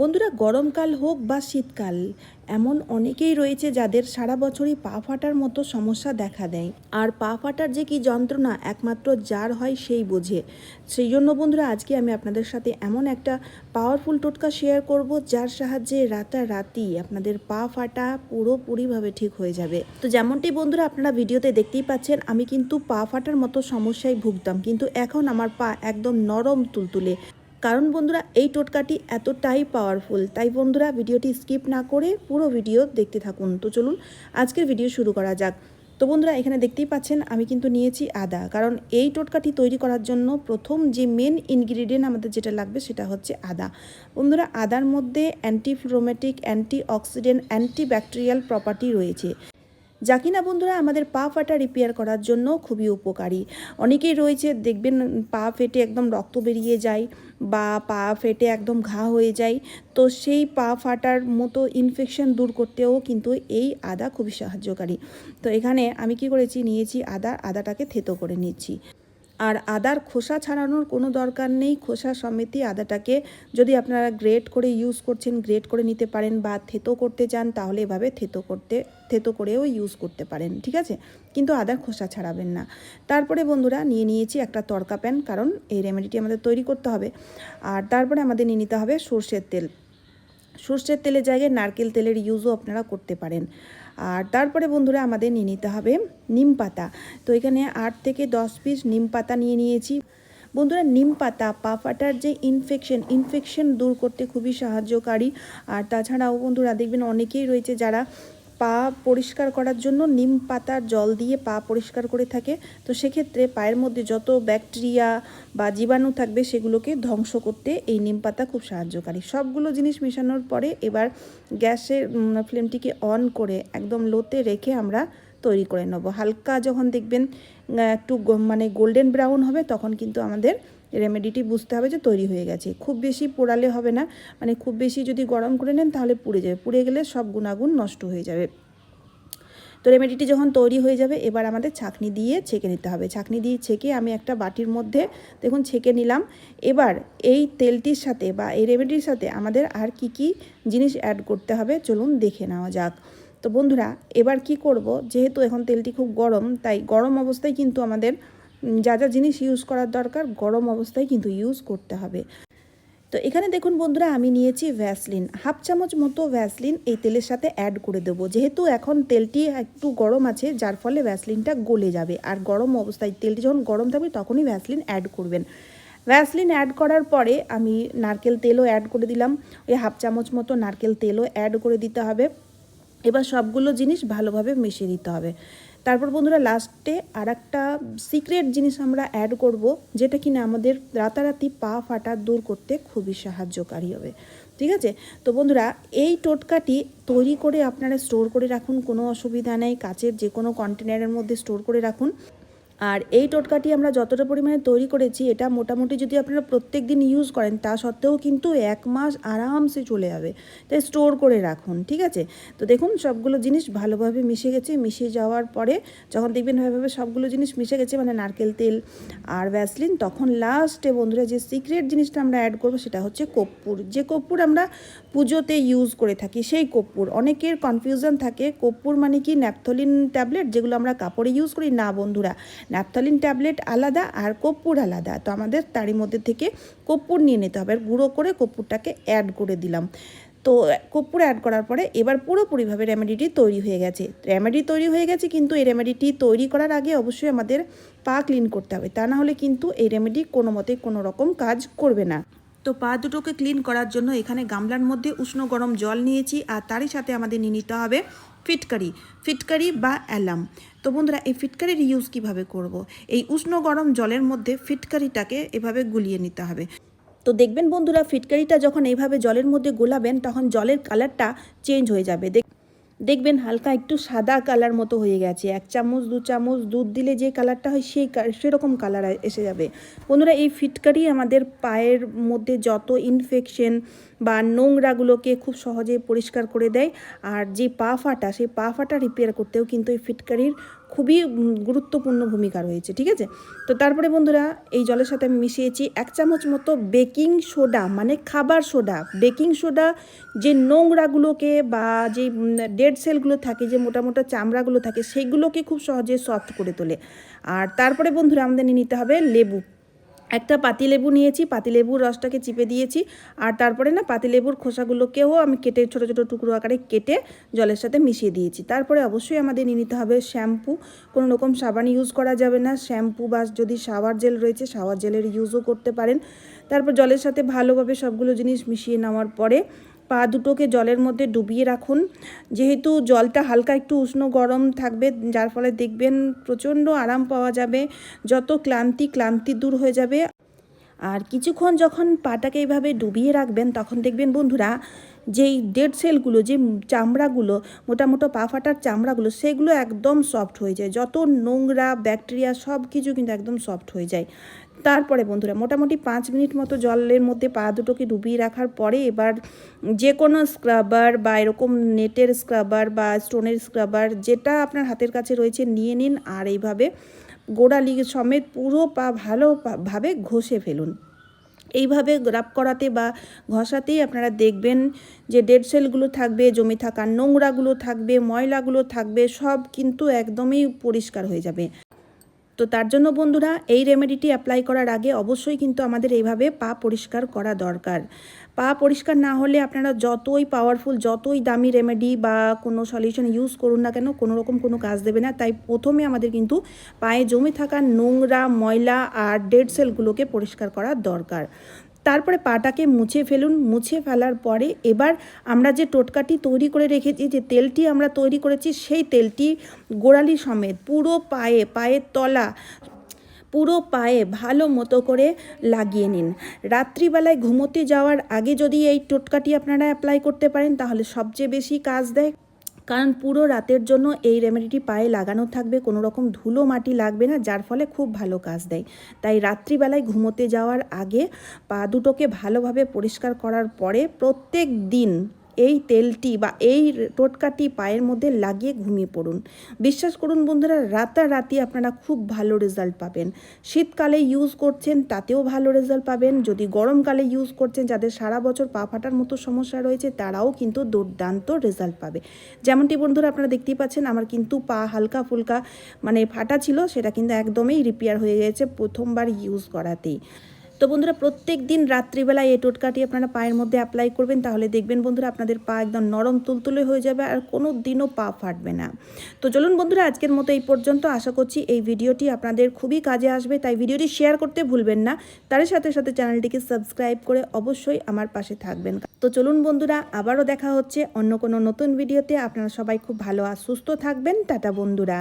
বন্ধুরা, গরমকাল হোক বা শীতকাল, এমন অনেকেই রয়েছে যাদের সারা বছরই পা ফাটার মতো সমস্যা দেখা দেয়। আর পা ফাটার যে কি যন্ত্রণা, একমাত্র যার হয় সেই বোঝে। সেই জন্য বন্ধুরা, আজকে আমি আপনাদের সাথে এমন একটা পাওয়ারফুল টোটকা শেয়ার করব, যার সাহায্যে রাতারাতি আপনাদের পা ফাটা পুরোপুরিভাবে ঠিক হয়ে যাবে। তো যেমনটি বন্ধুরা আপনারা ভিডিওতে দেখতেই পাচ্ছেন, আমি কিন্তু পা ফাটার মতো সমস্যায় ভুগতাম। কিন্তু এখন আমার পা একদম নরম তুলতুলে। কারণ বন্ধুরা, এই টোটকাটি এতটাই পাওয়ারফুল তাই বন্ধুরা, ভিডিওটি স্কিপ না করে পুরো ভিডিও দেখতে থাকুন। তো চলুন, আজকের ভিডিও শুরু করা যাক। তো বন্ধুরা, এখানে দেখতেই পাচ্ছেন, আমি কিন্তু নিয়েছি আদা। কারণ এই টোটকাটি তৈরি করার জন্য প্রথম যে মেন ইনগ্রিডিয়েন্ট আমাদের যেটা লাগবে সেটা হচ্ছে আদা। বন্ধুরা, আদার মধ্যে অ্যান্টিফ্লোমেটিক antioxidant antibacterial property রয়েছে। যা কিনা বন্ধুরা আমাদের পা ফাটা রিপেয়ার করার জন্য খুবই উপকারী। অনেকেই রয়েছে, দেখবেন পা ফেটে একদম রক্ত বেরিয়ে যায় বা পা ফেটে একদম ঘা হয়ে যায়। তো সেই পা ফাটার মতো ইনফেকশন দূর করতেও কিন্তু এই আদা খুবই সাহায্যকারী। তো এখানে আমি কি করেছি, নিয়েছি আদা, আদাটাকে থেতো করে নিচ্ছি। আর আদার খোসা ছাড়ানোর কোনো দরকার নেই। খোসা সমেতই আদাটাকে যদি আপনারা গ্রেট করে ইউজ করছেন, গ্রেট করে নিতে পারেন বা থেতো করতে চান, তাহলে এভাবে থেতো করতে, থেতো করেও ইউজ করতে পারেন, ঠিক আছে? কিন্তু আদার খোসা ছাড়াবেন না। তারপরে বন্ধুরা, নিয়ে নিয়েছি একটা তরকা প্যান কারণ এই রেমেডিটি আমাদের তৈরি করতে হবে। আর তারপরে আমাদের নিয়ে নিতে হবে সর্ষের তেল। সর্ষের তেলের জায়গায় নারকেল তেলের ইউজও আপনারা করতে পারেন। আর তারপরে বন্ধুরা আমাদের নিয়ে নিতে হবে নিম পাতা। তো এখানে আট থেকে দশ পিস নিম পাতা নিয়ে নিয়েছি। বন্ধুরা, নিম পাতা পা ফাটার যে ইনফেকশন ইনফেকশন দূর করতে খুবই সাহায্যকারী। আর তাছাড়াও বন্ধুরা দেখবেন অনেকেই রয়েছে যারা পা পরিষ্কার করার জন্য নিম পাতার জল দিয়ে পা পরিষ্কার করে থাকে। তো সেক্ষেত্রে পায়ের মধ্যে যত ব্যাকটেরিয়া বা জীবাণু থাকবে সেগুলোকে ধ্বংস করতে এই নিম পাতা খুব সাহায্যকারী। সবগুলো জিনিস মেশানোর পরে এবার গ্যাসের ফ্লেমটিকে অন করে একদম লোতে রেখে আমরা তৈরি করে নেব। হালকা যখন দেখবেন একটু মানে গোল্ডেন ব্রাউন হবে তখন কিন্তু আমাদের রেমেডিটি বুঝতে হবে যে তৈরি হয়ে গেছে। খুব বেশি পোড়ালে হবে না মানে খুব বেশি যদি গরম করে নেন তাহলে পুড়ে যাবে, পুড়ে গেলে সব গুণাগুণ নষ্ট হয়ে যাবে। তো রেমেডিটি যখন তৈরি হয়ে যাবে, এবার আমাদের ছাঁকনি দিয়ে ছেঁকে নিতে হবে। ছাঁকনি দিয়ে ছেঁকে আমি একটা বাটির মধ্যে, দেখুন ছেঁকে নিলাম। এবার এই তেলটির সাথে বা এই রেমেডির সাথে আমাদের আর কি কি জিনিস অ্যাড করতে হবে, চলুন দেখে নেওয়া যাক। তো বন্ধুরা, এবার কি করব? যেহেতু এখন তেলটি খুব গরম, তাই গরম অবস্থায় কিন্তু আমাদের যা যা জিনিস ইউজ করার দরকার, গরম অবস্থায় কিন্তু ইউজ করতে হবে। তো এখানে দেখুন বন্ধুরা, আমি নিয়েছি ভ্যাসলিন হাফ চামচ মতো ভ্যাসলিন এই তেলের সাথে অ্যাড করে দেবো। যেহেতু এখন তেলটি একটু গরম আছে, যার ফলে ভ্যাসলিনটা গলে যাবে। আর গরম অবস্থায় তেলটি যখন গরম থাকবে, তখনই ভ্যাসলিন অ্যাড করবেন। ভ্যাসলিন অ্যাড করার পরে আমি নারকেল তেলও অ্যাড করে দিলাম। ওই হাফ চামচ মতো নারকেল তেলও অ্যাড করে দিতে হবে। এবার সবগুলো জিনিস ভালোভাবে মিশিয়ে দিতে হবে। তারপর বন্ধুরা লাস্টে আর একটা সিক্রেট জিনিস আমরা অ্যাড করব, যেটা কিনা আমাদের রাতারাতি পা ফাটা দূর করতে খুবই সাহায্যকারী হবে। ঠিক আছে? তো বন্ধুরা, এই টোটকাটি তৈরি করে আপনারা স্টোর করে রাখুন, কোনো অসুবিধা নেই। কাচের যে কোনো কন্টেনারের মধ্যে স্টোর করে রাখুন। আর এই টোটকাটি আমরা যতটা পরিমাণে তৈরি করেছি, এটা মোটামুটি যদি আপনারা প্রত্যেক দিন ইউজ করেন, তা সত্ত্বেও কিন্তু এক মাস আরামসে চলে যাবে। তাই স্টোর করে রাখুন, ঠিক আছে? তো দেখুন, সবগুলো জিনিস ভালোভাবে মিশে গেছে। মিশে যাওয়ার পরে যখন দেখবেন ভাবে সবগুলো জিনিস মিশে গেছে মানে নারকেল তেল আর ভ্যাসলিন তখন লাস্টে বন্ধুরা যে সিক্রেট জিনিসটা আমরা অ্যাড করব, সেটা হচ্ছে কর্পূর। যে কর্পূর আমরা পুজোতে ইউজ করে থাকি, সেই কর্পূর। অনেকের কনফিউশন থাকে, কর্পূর মানে কি? ন্যাপথলিন ট্যাবলেট যেগুলো আমরা কাপড়ে ইউজ করি। না, বন্ধুরা ন্যাপথলিন ট্যাবলেট আলাদা আর কর্পূর আলাদা। তো আমাদের তারই মধ্যে থেকে কর্পূর নিয়ে নিতে হবে। আর গুঁড়ো করে কর্পূরটাকে অ্যাড করে দিলাম। তো কর্পূর অ্যাড করার পরে এবার পুরোপুরিভাবে রেমেডিটি তৈরি হয়ে গেছে। রেমেডি তৈরি হয়ে গেছে কিন্তু এই রেমেডিটি তৈরি করার আগে অবশ্যই আমাদের পা ক্লিন করতে হবে। তা না হলে কিন্তু এই রেমেডি কোনো মতে কোনো রকম কাজ করবে না। তো পা দুটোকে ক্লিন করার জন্য এখানে গামলার মধ্যে উষ্ণ গরম জল নিয়েছি আর তারই সাথে আমাদের নিয়ে নিতে হবে ফিটকারি ফিটকারি বা অ্যালাম তো বন্ধুরা, এই ফিটকারির ইউজ কীভাবে করব। এই উষ্ণ গরম জলের মধ্যে ফিটকারিটাকে এভাবে গুলিয়ে নিতে হবে। তো দেখবেন বন্ধুরা, ফিটকারিটা যখন এইভাবে জলের মধ্যে গোলাবেন, তখন জলের কালারটা চেঞ্জ হয়ে যাবে। দেখ দেখবেন হালকা একটু সাদা কালার মতো হয়ে গেছে। এক চামচ, দু চামচ দুধ দিলে যে কালারটা হয় সেই সেরকম কালার এসে যাবে। বন্ধুরা, এই ফিটকারি আমাদের পায়ের মধ্যে যত ইনফেকশন বা নোংরাগুলোকে খুব সহজে পরিষ্কার করে দেয়। আর যে পা ফাটা, সেই পা ফাটা রিপেয়ার করতেও কিন্তু এই ফিটকারির খুবই গুরুত্বপূর্ণ ভূমিকা রয়েছে, ঠিক আছে? তো তারপরে বন্ধুরা, এই জলের সাথে আমি মিশিয়েছি এক চামচ মতো বেকিং সোডা মানে খাবার সোডা বেকিং সোডা যে নোংরাগুলোকে বা যে ডেড সেলগুলো থাকে, যে মোটা মোটা চামড়াগুলো থাকে, সেগুলোকে খুব সহজে সফট করে তোলে। আর তারপরে বন্ধুরা, আমাদের নিতে হবে লেবু। একটা পাতিলেবু নিয়েছি, পাতিলেবুর রসটাকে চিপে দিয়েছি, আর তারপরে না পাতিলেবুর খোসাগুলোকেও আমি কেটে, ছোট, ছোটো টুকরো আকারে কেটে জলের সাথে মিশিয়ে দিয়েছি। তারপরে অবশ্যই আমাদের নিয়ে নিতে হবে শ্যাম্পু। কোনো রকম সাবান ইউজ করা যাবে না। শ্যাম্পু বা যদি শাওয়ার জেল রয়েছে, শাওয়ার জেলের ইউজও করতে পারেন। তারপর জলের সাথে ভালোভাবে সবগুলো জিনিস মিশিয়ে নেওয়ার পরে পা দুটোকে জলের মধ্যে ডুবিয়ে রাখুন। যেহেতু জলটা হালকা একটু উষ্ণ গরম থাকবে, যার ফলে দেখবেন প্রচণ্ড আরাম পাওয়া যাবে, যত ক্লান্তি ক্লান্তি দূর হয়ে যাবে। আর কিছুক্ষণ যখন পাটাকে এইভাবে ডুবিয়ে রাখবেন, তখন দেখবেন বন্ধুরা, যেই ডেড সেলগুলো যে চামড়াগুলো মোটা মোটা পা ফাটার চামড়াগুলো, সেগুলো একদম সফট হয়ে যায়। যত নোংরা ব্যাকটেরিয়া সব কিছু কিন্তু একদম সফট হয়ে যায়। তারপরে বন্ধুরা, মোটামুটি পাঁচ মিনিট মতো জলের মধ্যে পা দুটোকে ডুবিয়ে রাখার পরে এবার যে কোনো স্ক্রাবার বা এরকম নেটের স্ক্রাবার বা স্টোনের স্ক্রাবার যেটা আপনার হাতের কাছে রয়েছে নিয়ে নিন আর এইভাবে গোড়ালি সমেত পুরো পা ভালোভাবে ঘষে ফেলুন। এইভাবে রাব করাতে বা ঘষাতেই আপনারা দেখবেন যে ডেড সেলগুলো থাকবে, জমে থাকা নোংরাগুলো থাকবে, ময়লাগুলো থাকবে, সব কিন্তু একদমই পরিষ্কার হয়ে যাবে। তো তার জন্য বন্ধুরা, এই রেমেডিটি অ্যাপ্লাই করার আগে অবশ্যই কিন্তু আমাদের এইভাবে পা পরিষ্কার করা দরকার। পা পরিষ্কার না হলে আপনারা যতই পাওয়ারফুল যতই দামি রেমেডি বা কোনো সলিউশন ইউজ করুন না কেন, কোনো রকম কোনো কাজ দেবে না। তাই প্রথমে আমাদের কিন্তু পায়ে জমে থাকা নোংরা, ময়লা আর ডেড সেলগুলোকে পরিষ্কার করা দরকার। তারপরে পাটাকে মুছে ফেলুন, মুছে ফেলার পরে এবার আমরা যে টোটকাটি তৈরি করে রেখেছি, যে তেলটি আমরা তৈরি করেছি, সেই তেলটি গোড়ালি সমেত পুরো পায়ে, পায়ের তলা, পুরো পায়ে ভালো মতো করে লাগিয়ে নিন। রাত্রিবেলায় ঘুমোতে যাওয়ার আগে যদি এই টোটকাটি আপনারা অ্যাপ্লাই করতে পারেন, তাহলে সবচেয়ে বেশি কাজ দেয়। কারণ পুরো রাতের জন্য এই রেমেডিটি পায়ে লাগানো থাকবে, কোনো রকম ধুলো মাটি লাগবে না, যার ফলে খুব ভালো কাজ দেয়। তাই রাত্রিবেলায় ঘুমোতে যাওয়ার আগে পা দুটোকে ভালোভাবে পরিষ্কার করার পরে প্রত্যেক দিন এই তেলটি বা এই টোটকাটি পায়ের মধ্যে লাগিয়ে ঘুমিয়ে পড়ুন। বিশ্বাস করুন বন্ধুরা, রাতারাতি আপনারা খুব ভালো রেজাল্ট পাবেন। শীতকালে ইউজ করছেন, তাতেও ভালো রেজাল্ট পাবেন। যদি গরমকালে ইউজ করছেন, যাদের সারা বছর পা ফাটার মতো সমস্যা রয়েছে, তারাও কিন্তু দুর্দান্ত রেজাল্ট পাবে। যেমনটি বন্ধুরা আপনারা দেখতেই পাচ্ছেন, আমার কিন্তু পা হালকা ফুলকা মানে ফাটা ছিল, সেটা কিন্তু একদমই রিপেয়ার হয়ে গেছে প্রথমবার ইউজ করাতেই। তো বন্ধুরা, প্রত্যেক দিন রাত্রিবেলায় এই টোটকাটি আপনারা পায়ের মধ্যে অ্যাপ্লাই করবেন, তাহলে দেখবেন বন্ধুরা আপনাদের পা একদম নরম তুলতুলে হয়ে যাবে আর কোনো দিনও পা ফাটবে না। তো চলুন বন্ধুরা, আজকের মতো এই পর্যন্ত আশা করছি এই ভিডিওটি আপনাদের খুবই কাজে আসবে, তাই ভিডিওটি শেয়ার করতে ভুলবেন না। তার সাথে সাথে চ্যানেলটিকে সাবস্ক্রাইব করে অবশ্যই আমার পাশে থাকবেন। তো চলুন বন্ধুরা, আবারও দেখা হচ্ছে অন্য কোনো নতুন ভিডিওতে। আপনারা সবাই খুব ভালো আর সুস্থ থাকবেন। টাটা বন্ধুরা।